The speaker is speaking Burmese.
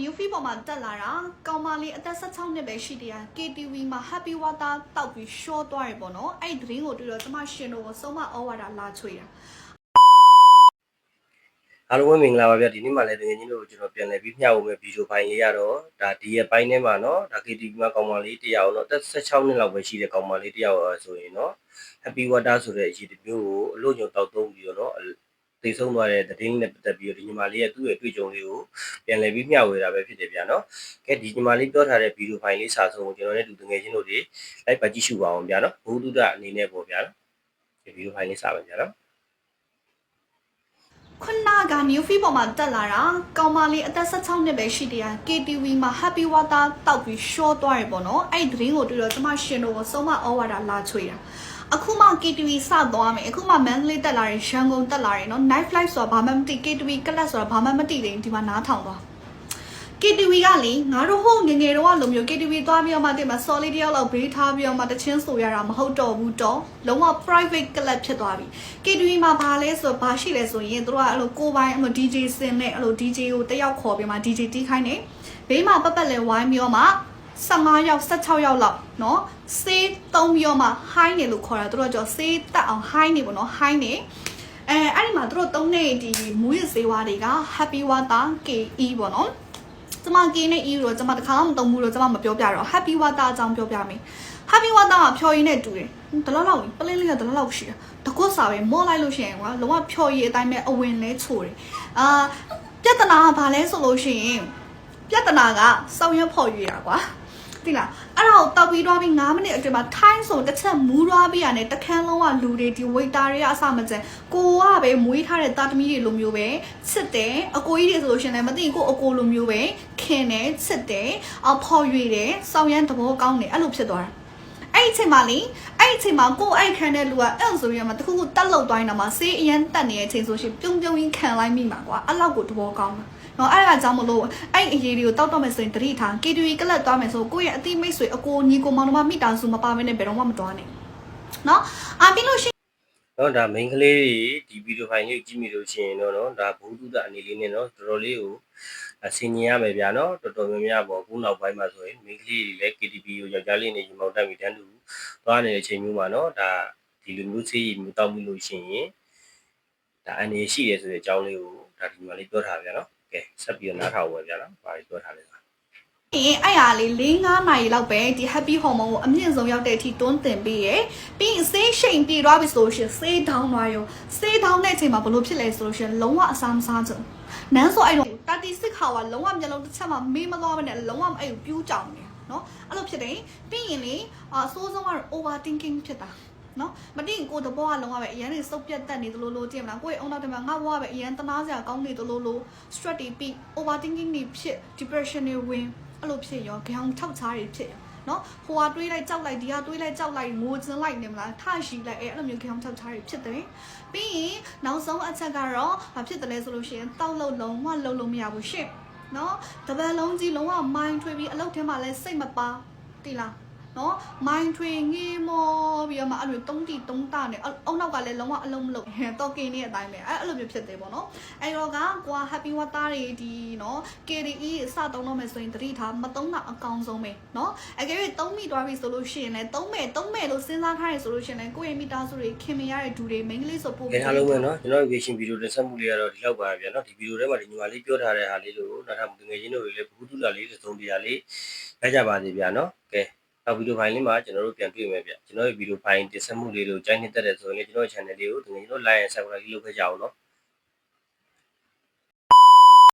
new feed ပေါ်မှာတက်လာတာကောင်မလေးအသက်16နှစ်ပဲရှိတရာ KTV မှာ happy water တောက်ပြီး short သွားတယ်ပေါ့နော်အဲ့ဒီသတင်းကိုတွေ့တော့ကျမရှင်တို့ကဆုံးမဩဝါဒလာချွေတာအားလုံးပဲမင်္ဂလာပါဗျာဒီနေ့မှလည်းတကယ်ချင်းလို့ကျွန်တော်ပြန်လည်ပြီးမျှဝေမဲ့ဗီဒီယိုပိုင်းလေးရတော့ဒါဒီရဲ့ပိုင်းထဲမှာနော်ဒါ KTV မှာကောင်မလေးတယောက်နော်တက်16နှစ်လောက်ပဲရှိတဲ့ကောင်မလေးတယောက်ဆိုရင်နော် happy water ဆိုတဲ့အရေးတမျိုးကိုအလို့ညုံတောက်သုံးပြီးတော့နော် တိတ်ဆုံးသွားတဲ့သတင်းနဲ့ပတ်သက်ပြီးတော့ဒီညီမလေးရဲ့သူ့ရဲ့တွေ့ကြုံလေးကိုပြန်လည်ပြီးမျှဝေတာပဲဖြစ်တယ်ဗျာနော်။ကဲဒီညီမလေးပြောထားတဲ့ဗီဒီယိုဖိုင်လေးစာဆုံးကိုကျွန်တော်နဲ့တူတငယ်ချင်းတို့တွေလိုက်ပါကြည့်ရှုပါအောင်ဗျာနော်။ဘုဒ္ဓအနေနဲ့ပေါ့ဗျာနော်။ဒီဗီဒီယိုဖိုင်လေးစာပါဗျာနော်။ ခုနက new feed ပေါ်မှာတက်လာတာကောင်မလေးအသက်16နှစ်ပဲရှိတယ် KTV မှာ Happy Water တောက်ပြီး short သွားတယ်ပေါ့နော်အဲ့ဒီသတင်းကိုတွေ့တော့ကျမရှင်တို့ကိုဆုံးမဩဝါဒလာချွေတာအခုမှ KTV စသွားမယ်အခုမှ Mandalay တက်လာတယ်ရန်ကုန်တက်လာတယ်နော် night flight ဆိုတာဘာမှမသိ KTV ကလပ်ဆိုတာဘာမှမသိသေးဘူးဒီမှာနားထောင်သွား KTV ကလေငါတို့ဟိုငငယ်တော့လိုမျိုး KTV သွားပြီးတော့မှတင်မှာ solid တယောက်လောက်ဘေးထားပြီးတော့မှတချင်းဆိုရတာမဟုတ်တော့ဘူးတော့လုံးဝ private club ဖြစ်သွားပြီ KTV မှာဘာလဲဆိုဘာရှိလဲဆိုရင်တို့ကအဲ့လိုကိုပိုင်းအဲ့လို DJ စင်နဲ့အဲ့လို DJ ကိုတယောက်ခေါ်ပြီးမှ DJ တီးခိုင်းနေဘေးမှာပတ်ပတ်လဲဝိုင်းပြီးတော့မှ15ယောက်16ယောက်လောက်เนาะစေးသုံးပြီးတော့မှ high နေလို့ခေါ်တာတို့ကကြောစေးတက်အောင် high နေပေါ့နော် high နေအဲအဲ့ဒီမှာတို့သုံးနေဒီမူရစေဝါတွေက Happy Water KE ပေါ့နော် ကျမကင်းနဲ့ e တော့ကျမတခါမှမတုံဘူးတော့ကျမမပြောပြတော့ happy water အကြောင်းပြောပြမယ် happy water ကဖြော်ရည်နဲ့တူတယ်ဒလောက်လောက်ပလင်းလေးကဒလောက်လောက်ရှိတာတကွတ်စာပဲမော့လိုက်လို့ရှိရင်ကွာလုံးဝဖြော်ရည်အတိုင်းပဲအဝင်လဲချိုတယ်အာပြဿနာကဘာလဲဆိုလို့ရှိရင်ပြဿနာကစောင်းရဖော်ရည်တာကွာ သိလားအဲ့ဒါကိုတောက်ပြီးတော့ပြီး9မိနစ်အတွင်းမှာထိုင်းဆိုတစ်ချက်မူးသွားပြီးရတယ်တခန်းလုံးကလူတွေဒီ waiter တွေကအစမကျန်ကိုကပဲမွေးထားတဲ့တာသမီတွေလိုမျိုးပဲချစ်တယ်အကိုကြီးတွေဆိုလို့ရှရင်လည်းမသိရင်ကိုအကိုလိုမျိုးပဲခင်တယ်ချစ်တယ်အဖော်ရွေတယ်စောင်းရမ်းသဘောကောင်းတယ်အဲ့လိုဖြစ်သွားတာအဲ့ဒီအချိန်မှာလေအဲ့ဒီအချိန်မှာကိုအဲ့ခံတဲ့လူကအဲ့ဆိုရင်မှတခုခုတက်လောက်သွားနေတာမှာစေးအရန်တက်နေတဲ့အချိန်ဆိုရှင်ပြုံပြုံရင်းခံလိုက်မိမှာကွာအဲ့လောက်ကိုသဘောကောင်းတာ နော်အဲ့ဒါကြောင့်မလို့အဲ့အရေးတွေကိုတောက်တော့မယ်ဆိုရင်တတိထား KTV ကလပ်သွားမယ်ဆိုကိုယ့်ရဲ့အတိမိတ်ဆွေအကိုညီကိုမောင်နှမမိသားစုမပါဘဲနဲ့ဘယ်တော့မှမသွားနဲ့နော်အာပြီးလို့ရှိရင်နော်ဒါ main ကလေးတွေဒီဗီဒီယိုဖိုင်လေးကိုကြည့်မိလို့ရှိရင်တော့နော်ဒါဘုဒ္ဓအနေလေးနဲ့နော်တော်တော်လေးကိုအဆင်ញင်ရမယ်ဗျာနော်တော်တော်များများပေါ့ခုနောက်ပိုင်းမှာဆိုရင် main ကလေးတွေလည်း KTV ကိုယောက်ျားလေးနေရင်မောက်တက်ပြီးတန်းတူသွားနေတဲ့အချိန်မျိုးမှာနော်ဒါဒီလိုမျိုးသေးရမျိုးတောက်ပြီးလို့ရှိရင်ဒါအနေရှိတယ်ဆိုတဲ့အကြောင်းလေးကိုဒါဒီမှာလေးပြောထားဗျာနော် ကဲဆက်ပြီးတော့နားထောင်ပါဗျာနော်ဘာတွေပြောထားလဲအဲ့ဟာလေး၄၅နာရီလောက်ပဲဒီ happy hormone ကိုအမြင့်ဆုံးရောက်တဲ့အထိတွန်းတင်ပေးရယ်ပြီးရင်ဆေးရှိန်ပြေသွားပြီဆိုလို့ရှရင်ဆေးဒေါင်းသွားရောဆေးဒေါင်းတဲ့အချိန်မှာဘလို့ဖြစ်လဲဆိုလို့ရှရင်လုံးဝအစားမစားချင်နန်းဆိုအဲ့တော့36ခါကလုံးဝမျက်လုံးတစ်ချက်မှမေးမသွားဘဲနဲ့လုံးဝအဲ့ကိုပြူးကြောင်နေနော်အဲ့လိုဖြစ်တယ်ပြီးရင်လေအဆိုးဆုံးကတော့ over thinking ဖြစ်တာ နော်မတင်ကိုတဘောကလုံးဝပဲအရန်နေစုပ်ပြတ်တက်နေသလိုလိုကြည့်မလားကိုယ့်ရဲ့အုံနောက်တည်းမှာငါဘဝပဲအရန်တနာစရာကောင်းနေသလိုလို stress တွေပြီး over thinking တွေဖြစ် depression တွေဝင်အဲ့လိုဖြစ်ရောခေါင်းထောက်ချားတွေဖြစ်ရောနော်ဟိုဟာတွေးလိုက်ကြောက်လိုက်ဒီဟာတွေးလိုက်ကြောက်လိုက်ငိုကျင်လိုက်နေမလားထရှိလိုက်အဲ့အဲ့လိုမျိုးခေါင်းထောက်ချားတွေဖြစ်တယ်ပြီးရင်နောက်ဆုံးအချက်ကတော့ဘာဖြစ်တယ်လဲဆိုလို့ရှိရင်တောက်လုံးလုံးဝလုံးလုံးမရဘူးရှင့်နော်တပတ်လုံးကြီးလုံးဝ mind ထွေးပြီးအလုပ်ထဲမှာလဲစိတ်မပါတိလား နော်မိုင်းထွေငေးမောပြီးတော့မှအဲ့လိုတုံးတီတုံးတာနဲ့အောက်နောက်ကလည်းလုံးဝအလုံးမလုံးတော့ကင်နေတဲ့အတိုင်းပဲအဲ့အဲ့လိုမျိုးဖြစ်သေးပေါ့နော်အဲ့တော့ကကွာ happy water တွေဒီနော် KDE စတုံးတော့မယ်ဆိုရင်တတိထားမတုံးတာအကောင်းဆုံးပဲနော်အကယ်၍တုံးမိသွားပြီဆိုလို့ရှိရင်လည်းတုံးမယ်တုံးမယ်လို့စဉ်းစားထားရဆိုလို့ရှိရင်လည်းကိုယ့်ရဲ့မိသားစုတွေခင်မရတဲ့ဒူတွေမိန်းကလေးဆိုပို့ပြီးအားလုံးပဲနော်ကျွန်တော် reaction video တင်ဆက်မှုလေးကတော့ဒီလောက်ပါဗျာနော်ဒီ video ထဲမှာဒီညီမလေးပြောထားတဲ့ဟာလေးတွေကိုနောက်ထပ်ငွေချင်းတို့တွေလည်းဘုဒ္ဓလာလေးသုံးတရားလေးရကြပါစေဗျာနော်ကဲ နောက်ဗီဒီယိုဖိုင်လေးမှာကျွန်တော်တို့ပြန်တွေ့မယ်ဗျကျွန်တော်ရဲ့ဗီဒီယိုဖိုင်တင်ဆက်မှုလေးလို့ကြိုက်နှစ်သက်တယ်ဆိုရင်လည်းကျွန်တော်ရဲ့ channel လေးကိုတကယ်ကျွန်တော် like and subscribe လုပ်ခဲ့ကြအောင်နော်